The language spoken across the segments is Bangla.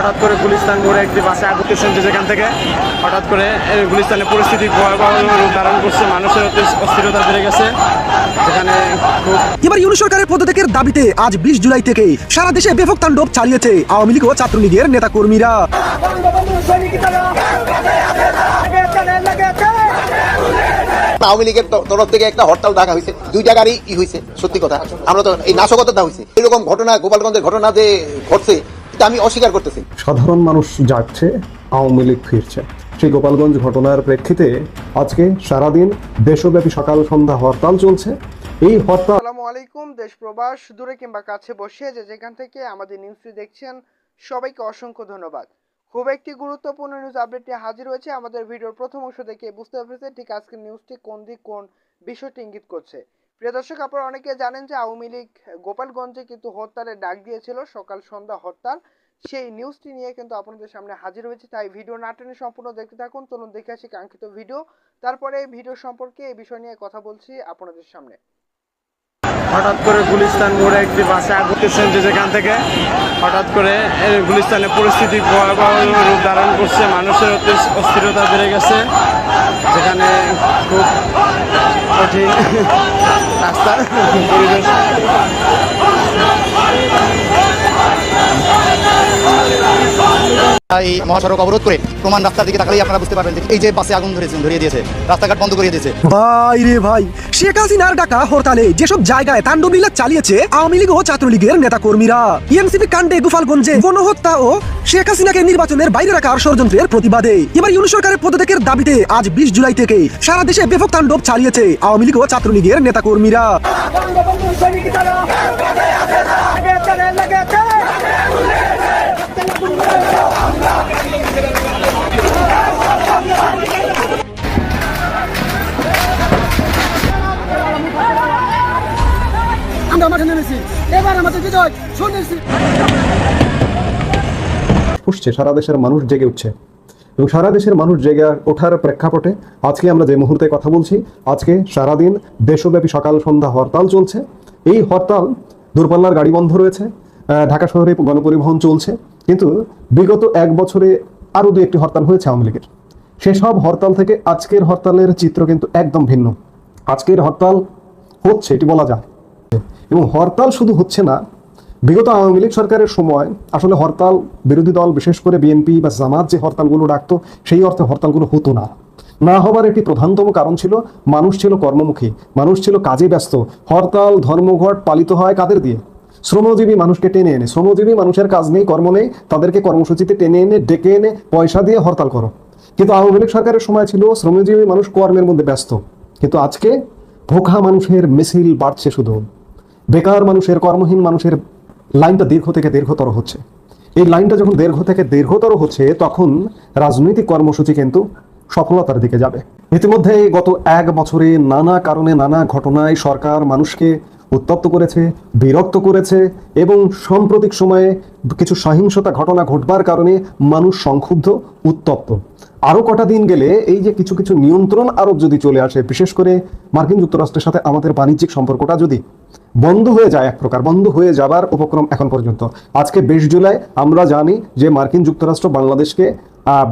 হঠাৎ করে গুলিস্তান মোড়ে একটি বাসে আগুন দিয়েছেন যেখান থেকে। হঠাৎ করে গুলিস্তানের পরিস্থিতি ভয়াবহ রূপ ধারণ করছে মানুষের অতি অস্থিরতা বেড়ে গেছে। যেখানে এবার ইউনি সরকারের পদত্যাগের দাবিতে আজ বিশ জুলাই থেকে সারা দেশে ব্যাপক তাণ্ডব চালিয়েছে আওয়ামী লীগ ও ছাত্রলীগের নেতা কর্মীরা বঙ্গবন্ধু সৈনিক দল লাগে চলে লাগে চলে আওয়ামী লীগের তরফ থেকে একটা হরতাল ডাকা হয়েছে। দুই জায়গারই ই হয়েছে সত্যি কথা। আমরা তো এই নাশকতা হয়েছে। এরকম ঘটনা গোপালগঞ্জের ঘটনা যে ঘটছে এটা আমি অস্বীকার করতেছি। সাধারণ মানুষ যাচ্ছে আওয়ামী লীগ ফিরছে। সেই গোপালগঞ্জ ঘটনার প্রেক্ষিতে আজকে সারাদিন দেশব্যাপী সকাল সন্ধ্যা হরতাল চলছে। এই হরতাল আসসালামু আলাইকুম দেশ প্রবাস দূরে কিংবা কাছে বসে যে যেখান থেকে আমাদের নিউজটি দেখছেন সবাইকে অসংখ্য ধন্যবাদ। খুব একটি গুরুত্বপূর্ণ নিউজ আপডেটটি হাজির হয়েছে আমাদের ভিডিওর প্রথম অংশ দেখে বুঝতে পেরেছেন ঠিক আজকের নিউজটি কোন দিক কোন বিষয়টি ইঙ্গিত করছে। প্রিয় দর্শক, আপনারা অনেকে জানেন যে আওয়ামী লীগ গোপালগঞ্জে কিন্তু হরতালের ডাক দিয়েছিল, সকাল সন্ধ্যা হরতাল। সেই নিউজটি নিয়ে কিন্তু আপনাদের সামনে হাজির হয়েছে, তাই ভিডিও না টেনে সম্পূর্ণ দেখতে থাকুন। চলুন দেখে আসি কাঙ্ক্ষিত ভিডিও। তারপরে এই ভিডিও সম্পর্কে এই বিষয় নিয়ে কথা বলছি আপনাদের সামনে। হঠাৎ করে গুলিস্তান মোড়ে একটি বাসে আগুন দিয়েছেন যেখান থেকে হঠাৎ করে গুলিস্তানের পরিস্থিতি ভয়াবহ রূপ ধারণ করছে। মানুষের অস্থিরতা বেড়ে গেছে। যেখানে খুব কঠিন রাস্তা পরিবেশ। এই মহাসড়ক অবরোধ করে প্রমাণ রাস্তার দিকে তাকালেই আপনারা বুঝতে পারবেন এই যে বাসে আগুন ধরেছেন ধরিয়ে দিয়েছে রাস্তাঘাট বন্ধ করিয়ে দিয়েছে। ভাই রে ভাই শেখ হাসিনার ডাকা হরতালে যেসব জায়গায় তাণ্ডব লীলা চালিয়েছে আওয়ামী লীগ ও ছাত্রলীগের নেতা কর্মীরা ইএমসিপি কাণ্ডে গোপালগঞ্জে গণহত্যা ও শেখ হাসিনাকে নির্বাচনের বাইরে রাখার ষড়যন্ত্রের প্রতিবাদে। এবার ইউনি সরকারের পদত্যাগের দাবিতে আজ বিশ জুলাই থেকে সারা দেশে ব্যাপক তাণ্ডব চালিয়েছে আওয়ামী লীগ ও ছাত্রলীগের নেতা কর্মীরা মাঠে নেমেছি এবার আমাদের বিজয় শুনেছি। উঠছে সারা দেশের মানুষ জেগে উঠছে। এবং সারা দেশের মানুষ জেগে ওঠার প্রেক্ষাপটে আজকে আমরা যে মুহূর্তে কথা বলছি, আজকে সারাদিন দেশব্যাপী সকাল সন্ধ্যা হরতাল চলছে। এই হরতাল দূরপাল্লার গাড়ি বন্ধ রয়েছে ঢাকা শহরে গণপরিবহন চলছে। কিন্তু বিগত এক বছরে আরও দু একটি হরতাল হয়েছে আওয়ামী লীগের। সেসব হরতাল থেকে আজকের হরতালের চিত্র কিন্তু একদম ভিন্ন। আজকের হরতাল হচ্ছে, এটি বলা যায় এবং হরতাল শুধু হচ্ছে না, বিগত আওয়ামী লীগ সরকারের সময় আসলে হরতাল বিরোধী দল, বিশেষ করে বিএনপি বা জামাত যে হরতালগুলো ডাকতো, সেই অর্থে হরতালগুলো হতো না। না হবার একটি প্রধানতম কারণ ছিল, মানুষ ছিল কর্মমুখী, মানুষ ছিল কাজে ব্যস্ত। হরতাল, ধর্মঘট পালিত হয় কাদের দিয়ে? শ্রমজীবী মানুষকে টেনে এনে। শ্রমজীবী মানুষের কাজ নেই, কর্ম নেই, তাদেরকে কর্মসূচিতে টেনে এনে, ডেকে এনে পয়সা দিয়ে হরতাল করো। কিন্তু আওয়ামী লীগ সরকারের সময় ছিল, শ্রমজীবী মানুষ কর্মের মধ্যে ব্যস্ত। কিন্তু আজকে ভোখা মানুষের মিছিল বাড়ছে শুধু। বেকার মানুষের, কর্মহীন মানুষের লাইনটা দীর্ঘ থেকে দীর্ঘতর হচ্ছে। এই লাইনটা যখন দীর্ঘ থেকে দীর্ঘতর হচ্ছে, তখন রাজনৈতিক কর্মসূচি কিন্তু সফলতার দিকে যাবে। ইতিমধ্যে গত এক বছরে নানা কারণে নানা ঘটনায় সরকার মানুষকে উত্তপ্ত করেছে, বিরক্ত করেছে এবং সাম্প্রতিক সময়ে কিছু সহিংসতা ঘটনা ঘটবার কারণে মানুষ সংক্ষুব্ধ, উত্তপ্ত। আরও কটা দিন গেলে এই যে কিছু কিছু নিয়ন্ত্রণ আরোপ যদি চলে আসে, বিশেষ করে মার্কিন যুক্তরাষ্ট্রের সাথে আমাদের বাণিজ্যিক সম্পর্কটা যদি বন্ধ হয়ে যায়, এক প্রকার বন্ধ হয়ে যাবার উপক্রম এখন পর্যন্ত। আজকে বিশ জুলাই, আমরা জানি যে মার্কিন যুক্তরাষ্ট্র বাংলাদেশকে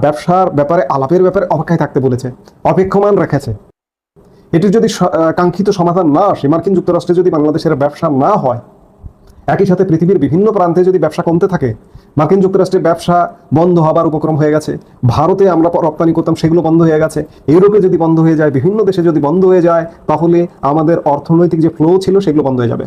ব্যবসার ব্যাপারে, আলাপের ব্যাপারে অপেক্ষায় থাকতে বলেছে, অপেক্ষমান রেখেছে। এটির যদি কাঙ্ক্ষিত সমাধান না আসে, মার্কিন যুক্তরাষ্ট্রে যদি বাংলাদেশের ব্যবসা না হয়, একই সাথে পৃথিবীর বিভিন্ন প্রান্তে যদি ব্যবসা কমতে থাকে, মার্কিন যুক্তরাষ্ট্রে ব্যবসা বন্ধ হবার উপক্রম হয়ে গেছে, ভারতে আমরা রপ্তানি করতাম, সেগুলো বন্ধ হয়ে গেছে, ইউরোপে যদি বন্ধ হয়ে যায়, বিভিন্ন দেশে যদি বন্ধ হয়ে যায়, তাহলে আমাদের অর্থনৈতিক যে ফ্লো ছিল, সেগুলো বন্ধ হয়ে যাবে।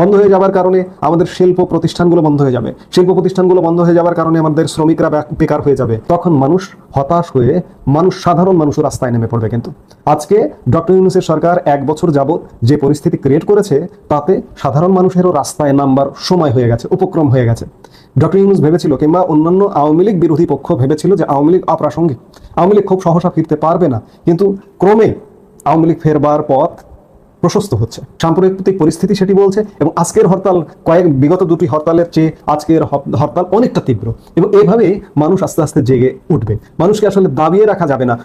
বন্ধ হয়ে যাওয়ার কারণে আমাদের শিল্প প্রতিষ্ঠানগুলো বন্ধ হয়ে যাবে। শিল্প প্রতিষ্ঠানগুলো বন্ধ হয়ে যাওয়ার কারণে আমাদের শ্রমিকরা বেকার হয়ে যাবে। তখন মানুষ হতাশ হয়ে মানুষ, সাধারণ মানুষও রাস্তায় নেমে পড়বে কিন্তু। আজকে ডক্টর ইউনুসের সরকার এক বছর যাবৎ যে পরিস্থিতি ক্রিয়েট করেছে, তাতে সাধারণ মানুষেরও রাস্তায় নামবার সময় হয়ে গেছে, উপক্রম হয়ে গেছে। ডক্টর ইউনুস ভেবেছিল কিংবা অন্যান্য আওয়ামী লীগ বিরোধী পক্ষ ভেবেছিল যে আওয়ামী লীগ অপ্রাসঙ্গিক। আওয়ামী লীগ খুব সহসা ফিরতে পারবে না। কিন্তু ক্রমে আওয়ামী লীগ ফেরবার পথ প্রশস্ত হচ্ছে। সাম্প্রতিক পরিস্থিতি সেটি বলছে এবং আজকের হরতাল কয়েক, বিগত দুটি হরতালের চেয়ে আজকের হরতাল অনেকটা তীব্র। এবং এভাবে মানুষ আস্তে আস্তে জেগে উঠবে। মানুষকে আসলে দাবিয়ে রাখা যাবে না।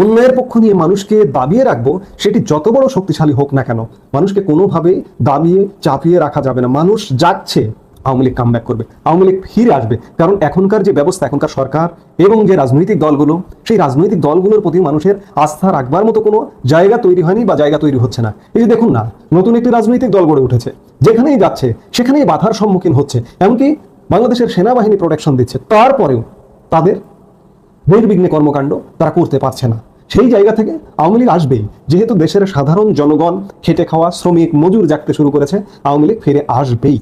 অন্যায়ের পক্ষ নিয়ে মানুষকে দাবিয়ে রাখব, সেটি যত বড় শক্তিশালী হোক না কেন, মানুষকে কোনোভাবেই দাবিয়ে চাপিয়ে রাখা যাবে না। মানুষ যাচ্ছে আওয়ামী লীগ কাম করবে। আওয়ামী লীগ ফিরে আসবে। কারণ এখনকার যে ব্যবস্থা, এখনকার সরকার এবং যে রাজনৈতিক দলগুলো, সেই রাজনৈতিক দলগুলোর প্রতি মানুষের আস্থা রাখবার মতো কোনো জায়গা তৈরি হয়নি বা জায়গা তৈরি হচ্ছে না। এই যে দেখুন না, নতুন একটি রাজনৈতিক দল গড়ে উঠেছে। যেখানেই যাচ্ছে, সেখানেই বাধার সম্মুখীন হচ্ছে। এমনকি বাংলাদেশের সেনাবাহিনী প্রোটেকশন দিচ্ছে। তারপরেও তাদের নির্বিঘ্নে কর্মকাণ্ড তারা করতে পারছে না। সেই জায়গা থেকে আওয়ামী লীগ আসবেই। যেহেতু দেশের সাধারণ জনগণ খেটে খাওয়া শ্রমিক, মজুর জাগতে শুরু করেছে, আওয়ামী লীগ ফিরে আসবেই।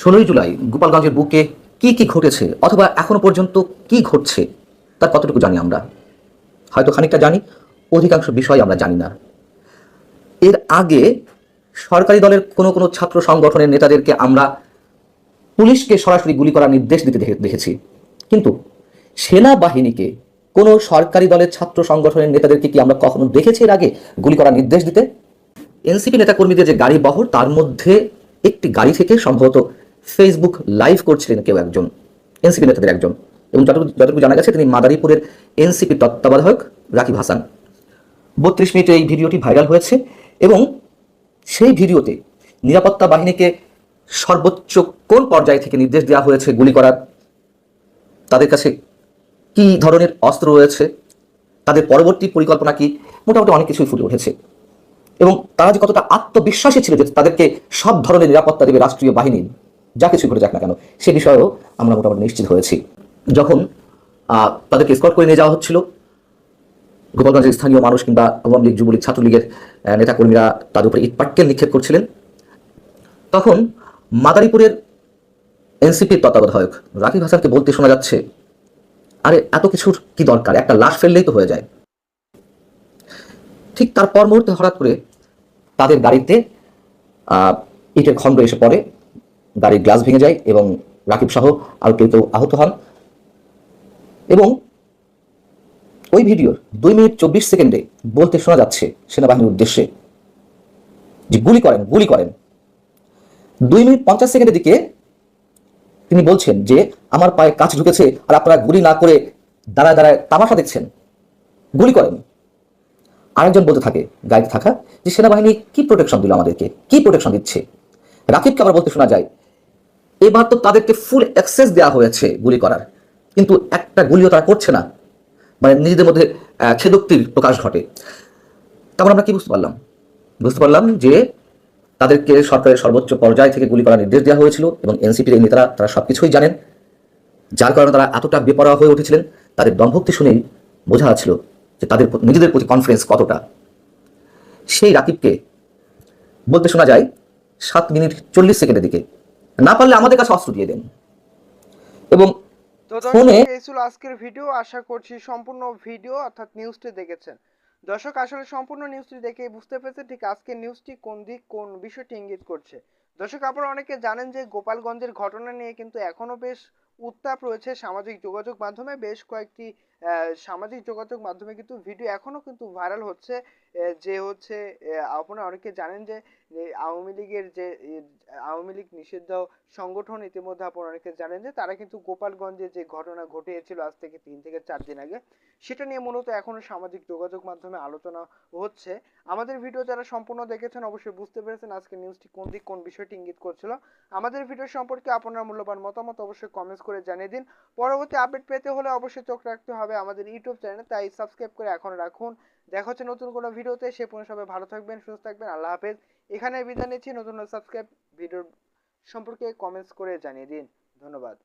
ষোলোই জুলাই গোপালগঞ্জের বুকে কি কি ঘটেছে অথবা এখনও পর্যন্ত কি ঘটছে, তার কতটুকু জানি আমরা। হয়তো খানিকটা জানি, অধিকাংশ বিষয় আমরা জানি না। এর আগে সরকারি দলের কোনো কোনো ছাত্র সংগঠনের নেতাদেরকে আমরা পুলিশকে সরাসরি গুলি করার নির্দেশ দিতে দেখেছি। কিন্তু সেনাবাহিনীকে কোনো সরকারি দলের ছাত্র সংগঠনের নেতাদেরকে কি আমরা কখনো দেখেছি এর আগে গুলি করার নির্দেশ দিতে? এনসিপি নেতাকর্মীদের যে গাড়ি বহর, তার মধ্যে একটি গাড়ি থেকে সম্ভবত ফেসবুক লাইভ করছিলেন কেউ একজন এনসিপি নেতাদের একজন। এবং যতটুকু যতটুকু জানা গেছে, তিনি মাদারীপুরের এনসিপি তত্ত্বাবধায়ক রাকিব হাসান। বত্রিশ মিনিটে এই ভিডিওটি ভাইরাল হয়েছে এবং সেই ভিডিওতে নিরাপত্তা বাহিনীকে সর্বোচ্চ কোন পর্যায় থেকে নির্দেশ দেওয়া হয়েছে গুলি করার, তাদের কাছে কি ধরনের অস্ত্র রয়েছে, তাদের পরবর্তী পরিকল্পনা কি, মোটামুটি অনেক কিছুই ফুটে উঠেছে। এবং তারা যে কতটা আত্মবিশ্বাসী ছিল যে তাদেরকে সব ধরনের নিরাপত্তা দেবে রাষ্ট্রীয় বাহিনী যা কিছু ঘটে যাক না কেন, সে বিষয়েও আমরা মোটামুটি নিশ্চিত হয়েছি। যখন তাদেরকে স্কট করে নিয়ে যাওয়া হচ্ছিল, গোপালগঞ্জের স্থানীয় মানুষ কিংবা আওয়ামী লীগ, যুবলীগ, ছাত্রলীগের নেতাকর্মীরা তাদের উপরে ইটপাটকেল নিক্ষেপ করছিলেন। তখন মাদারীপুরের এনসিপির তত্ত্বাবধায়ক রাকিব হাসানকে বলতে শোনা যাচ্ছে, আরে, এত কিছুর কি দরকার? একটা লাশ ফেললেই তো হয়ে যায়। ঠিক তার পর মুহূর্তে হঠাৎ করে তাদের গাড়িতে ইটের খণ্ড এসে পড়ে। গাড়ির গ্লাস ভেঙে যায় এবং রাকিব সহ আরও কেউ কেউ আহত হন। এবং ওই ভিডিওর দুই মিনিট চব্বিশ সেকেন্ডে বলতে শোনা যাচ্ছে সেনাবাহিনীর উদ্দেশ্যে যে গুলি করেন গুলি করেন। দুই মিনিট পঞ্চাশ সেকেন্ডের দিকে তিনি বলছেন যে, আমার পায়ে কাজ ঢুকেছে আর আপনারা গুলি না করে দাঁড়ায় দাঁড়ায় তামাশা দেখছেন। গুলি করেন। আরেকজন বলতে থাকে, গাড়িতে থাকা, যে সেনাবাহিনী কি প্রোটেকশন দিল আমাদেরকে? কি প্রোটেকশন দিচ্ছে? রাকিবকে আবার বলতে শোনা যায় এবার তো তাদেরকে ফুল অ্যাক্সেস দেওয়া হয়েছে গুলি করার। কিন্তু একটা গুলিও তারা করছে না। মানে নিজেদের মধ্যে ছেদোক্তির প্রকাশ ঘটে। তারপর আমরা কি বুঝতে পারলাম? বুঝতে পারলাম যে তাদেরকে সরকারের সর্বোচ্চ পর্যায় থেকে গুলি করার নির্দেশ দেওয়া হয়েছিল এবং এনসিপির এই নেতারা, তারা সবকিছুই জানেন। যার কারণে তারা এতটা বেপরোয়া হয়ে উঠেছিলেন, তাদের দম্ভক্তি শুনেই বোঝা যাচ্ছিল যে তাদের নিজেদের প্রতি কনফিডেন্স কতটা। সেই রাকিবকে বলতে শোনা যায়, সাত মিনিট চল্লিশ সেকেন্ডের দিকে না পারলে আমাদের কাছে অস্ত্র দিয়ে দেন। এবং তো দর্শক ফোনে- এই ছিল আজকের ভিডিও। আশা করছি সম্পূর্ণ ভিডিও অর্থাৎ নিউজটি দেখেছেন। দর্শক আসলে সম্পূর্ণ নিউজটি দেখে বুঝতে পেরেছে ঠিক আজকের নিউজটি কোন দিক কোন বিষয়টি ইঙ্গিত করছে। দর্শক আপনারা অনেকে জানেন যে গোপালগঞ্জের ঘটনা নিয়ে কিন্তু এখনও বেশ উত্তাপ রয়েছে সামাজিক যোগাযোগ মাধ্যমে। বেশ কয়েকটি সামাজিক যোগাযোগ মাধ্যমে কিন্তু ভিডিও এখনও কিন্তু ভাইরাল হচ্ছে। যে হচ্ছে আপনারা অনেকে জানেন যে আওয়ামী লীগের যে আওয়ামী লীগ নিষিদ্ধ সংগঠন ইতিমধ্যে আপনারা অনেকে জানেন যে, তারা কিন্তু গোপালগঞ্জে যে ঘটনা ঘটিয়েছিল আজ থেকে তিন থেকে চার দিন আগে, সেটা নিয়ে মূলত এখনও সামাজিক যোগাযোগ মাধ্যমে আলোচনা হচ্ছে। আমাদের ভিডিও যারা সম্পূর্ণ দেখেছেন অবশ্যই বুঝতে পেরেছেন আজকে নিউজটি কোন দিক, কোন বিষয়টি ইঙ্গিত করছিল। আমাদের ভিডিও সম্পর্কে আপনার মূল্যবান মতামত অবশ্যই কমেন্টস করে জানিয়ে দিন। পরবর্তী আপডেট পেতে হলে অবশ্যই চোখ রাখতে হবে আমাদের ইউটিউব চ্যানেলে তাই সাবস্ক্রাইব করে এখন রাখুন। দেখা হচ্ছে নতুন কোনো ভিডিওতে, সে পর্যন্ত সবাই ভালো থাকবেন, সুস্থ থাকবেন, আল্লাহ হাফেজ। এখানে বিদায় নিচ্ছি, নতুন সাবস্ক্রাইব ভিডিও সম্পর্কে কমেন্টস করে জানিয়ে দিন। ধন্যবাদ।